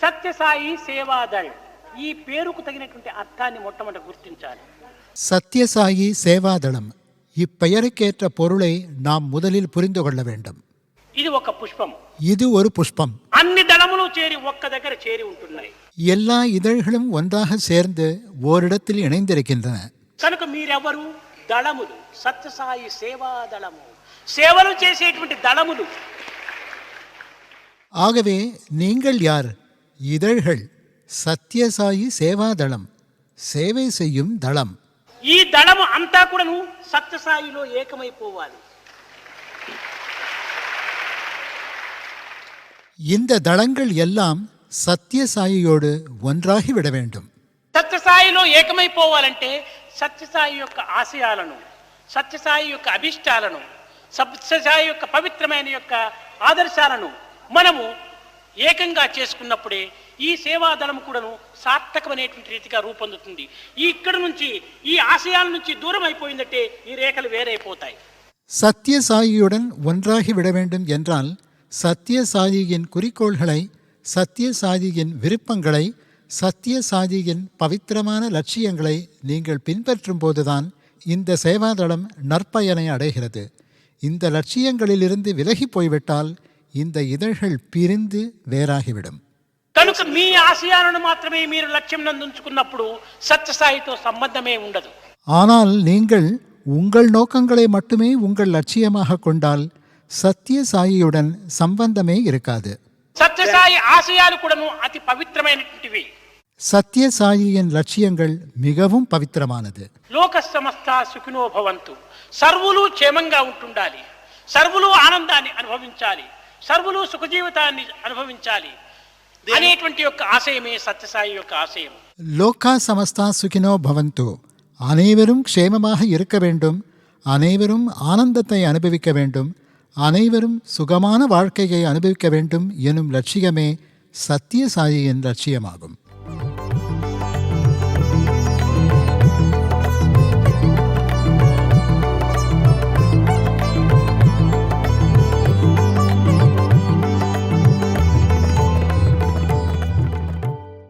సత్యసాయి సేవాదళ్ ఈ పేరుకు తగినటువంటి అర్థాన్ని మొట్టమొదటి గుర్తించాలి சத்யசாயி சேவாதளம் இப்பெயருக்கேற்ற பொருளை நாம் முதலில் புரிந்து கொள்ள வேண்டும் ఇది ఒక పుష్పం இது ஒரு புஷ்பம் అన్ని దళములు చేరి ఒక్క దగ్గర చేరి ఉంటున్నాయి எல்லா இதழ்களும் ஒன்றாக சேர்ந்து ஓரிடத்தில் இணைந்திருக்கின்றன కనుక మీరెవరు దళములు సత్యసాయి సేవా దళము సేవలు చేసేటువంటి దళములు ஆகவே நீங்கள் யார் இதழ்கள் சத்யசாயி சேவாதளம் சேவை செய்யும் தளம் ఈ దళము అంతా కూడాను సత్యసాయిలో ఏకమైపోవాలి இந்த தளங்கள் எல்லாம் சத்யசாயியோடு ஒன்றாகி விட வேண்டும் సత్యసాయిలో ఏకమైపోవాలంటే సత్యసాయి యొక్క ఆశయాలను సత్యసాయి యొక్క అభిష్టాలను సత్యసాయి యొక్క పవిత్రమైన యొక్క ఆదర్శాలను మనము ఏకంగా చేసుకున్నప్పుడే ఈ సేవాదళం కూడాను సార్థకమైనటువంటి రీతిగా రూపొందుతుంది ఈ ఇక్కడ నుంచి ఈ ఆశయాల నుంచి దూరం అయిపోయిందంటే ఈ రేఖలు వేరైపోతాయి சத்யசாயியுடன் ஒன்றாகி விட வேண்டும் என்றால் சத்யசாயியின் குறிக்கோள்களை சத்யசாயியின் விருப்பங்களை சத்யசாயியின் பவித்திரமான லட்சியங்களை நீங்கள் பின்பற்றும் போதுதான் இந்த சேவாதளம் நற்பயனை அடைகிறது இந்த லட்சியங்களிலிருந்து விலகி போய்விட்டால் இந்த இதழ்கள் பிரிந்து வேறாகிவிடும் కనుక మీ ఆశయాలను మాత్రమే మీరు లక్ష్యం నందుంచుకున్నప్పుడు సత్యసాయితో సంబంధమే ఉండదు ஆனால் நீங்கள் உங்கள் நோக்கங்களை மட்டுமே உங்கள் லட்சியமாக கொண்டால் சத்யசாயியுடன் சம்பந்தமே இருக்காது సత్యసాయి ఆశయాలు కూడాను అతి పవిత్రమైనటువంటివి சத்யசாயியின் லட்சியங்கள் மிகவும் பவித்திரமானது లోక సమస్త సుఖినో భవంతు సర్వులు క్షేమంగా ఉంటుండాలి సర్వులు ఆనందాన్ని అనుభవించాలి సర్వులు సుఖ జీవితాన్ని అనుభవించాలి అనేటువంటి యొక్క ఆశయమే సత్యసాయి యొక్క ఆశయం லோகா சமஸ்தா சுகினோ பவந்து அனைவரும் க்ஷேமமாக இருக்க வேண்டும் அனைவரும் ஆனந்தத்தை அனுபவிக்க வேண்டும் அனைவரும் சுகமான வாழ்க்கையை அனுபவிக்க வேண்டும் எனும் லட்சியமே சத்யசாயியின் லட்சியமாகும்